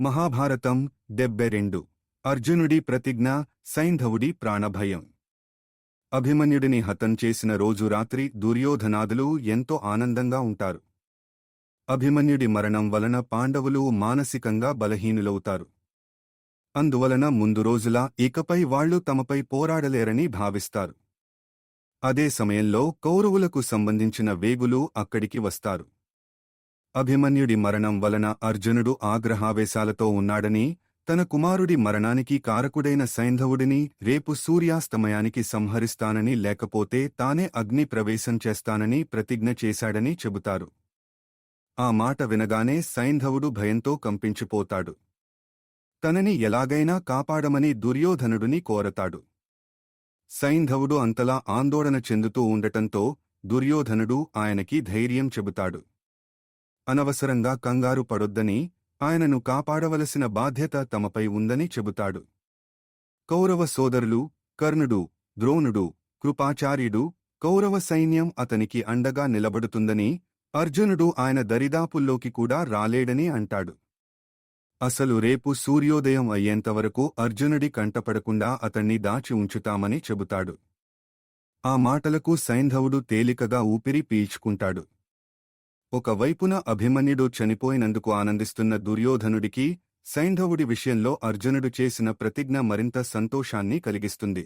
మహాభారతం డెబ్బై రెండు. అర్జునుడి ప్రతిజ్ఞ సైంధవుడి ప్రాణభయం. అభిమన్యుడిని హతం చేసిన రోజు రాత్రి దుర్యోధనాదులు ఎంతో ఆనందంగా ఉంటారు. అభిమన్యుడి మరణం వలన పాండవులు మానసికంగా బలహీనులవుతారు. అందువలన ముందు రోజులా ఇకపై వాళ్ళు తమపై పోరాడలేరని భావిస్తారు. అదే సమయంలో కౌరవులకు సంబంధించిన వేగులు అక్కడికి వస్తారు. అభిమన్యుడి మరణం వలన అర్జునుడు ఆగ్రహావేశాలతో ఉన్నాడని తన కుమారుడి మరణానికి కారకుడైన సైంధవుడిని రేపు సూర్యాస్తమయానికి సంహరిస్తానని లేకపోతే తానే అగ్ని ప్రవేశం చేస్తానని ప్రతిజ్ఞ చేశాడని చెబుతారు. ఆ మాట వినగానే సైంధవుడు భయంతో కంపించిపోతాడు. తనని ఎలాగైనా కాపాడమని దుర్యోధనుడిని కోరతాడు. సైంధవుడు అంతలా ఆందోళన చెందుతూ ఉండటంతో దుర్యోధనుడు ఆయనకి ధైర్యం చెబుతాడు. అనవసరంగా కంగారు పడొద్దని ఆయనను కాపాడవలసిన బాధ్యత తమపై ఉందని చెబుతాడు. కౌరవ సోదరులు కర్ణుడు ద్రోణుడు కృపాచార్యుడు కౌరవ సైన్యం అతనికి అండగా నిలబడుతుందని అర్జునుడు ఆయన దరిదాపుల్లోకి కూడా రాలేడని అంటాడు. అసలు రేపు సూర్యోదయం అయ్యేంతవరకు అర్జునుడి కంటపడకుండా అతన్ని దాచి ఉంచుతామని చెబుతాడు. ఆ మాటలకు సైంధవుడు తేలికగా ఊపిరి పీల్చుకుంటాడు. ఒకవైపున అభిమన్యుడు చనిపోయినందుకు ఆనందిస్తున్న దుర్యోధనుడికి సైంధవుడి విషయంలో అర్జునుడు చేసిన ప్రతిజ్ఞ మరింత సంతోషాన్ని కలిగిస్తుంది.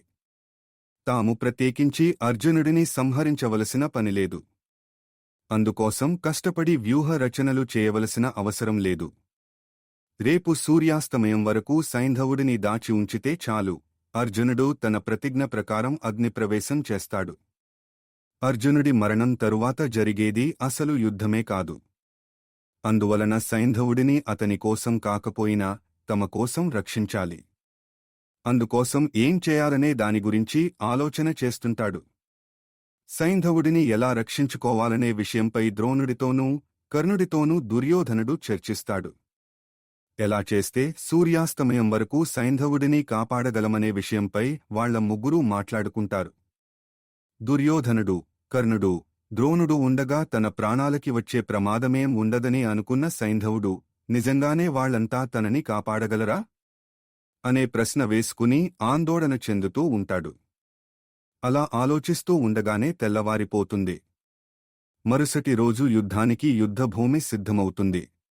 తాము ప్రత్యేకించి అర్జునుడిని సంహరించవలసిన పనిలేదు అందుకోసం కష్టపడి వ్యూహ రచనలు చేయవలసిన అవసరం లేదు. రేపు సూర్యాస్తమయం వరకు సైంధవుడిని దాచి ఉంచితే చాలు. అర్జునుడు తన ప్రతిజ్ఞ ప్రకారం అగ్నిప్రవేశం చేస్తాడు. అర్జునుడి మరణం తరువాత జరిగేది అసలు యుద్ధమే కాదు. అందువలన సైంధవుడిని అతని కోసం కాకపోయినా తమ కోసం రక్షించాలి. అందుకోసం ఏం చేయాలనే దాని గురించి ఆలోచన చేస్తుంటాడు. సైంధవుడిని ఎలా రక్షించుకోవాలనే విషయంపై ద్రోణుడితోనూ కర్ణుడితోనూ దుర్యోధనుడు చర్చిస్తాడు. ఎలా చేస్తే సూర్యాస్తమయం వరకు సైంధవుడిని కాపాడగలమనే విషయంపై వాళ్ళ ముగ్గురూ మాట్లాడుకుంటారు. దుర్యోధనుడు కర్ణుడు ద్రోణుడు ఉండగా తన ప్రాణాలకి వచ్చే ప్రమాదమేం ఉండదని అనుకున్న సైంధవుడు నిజంగానే వాళ్ళంతా తనని కాపాడగలరా? అనే ప్రశ్న వేసుకుని ఆందోళన చెందుతూ ఉంటాడు. అలా ఆలోచిస్తూ ఉండగానే తెల్లవారిపోతుంది. మరుసటి రోజు యుద్ధానికి యుద్ధభూమి సిద్ధమవుతుంది.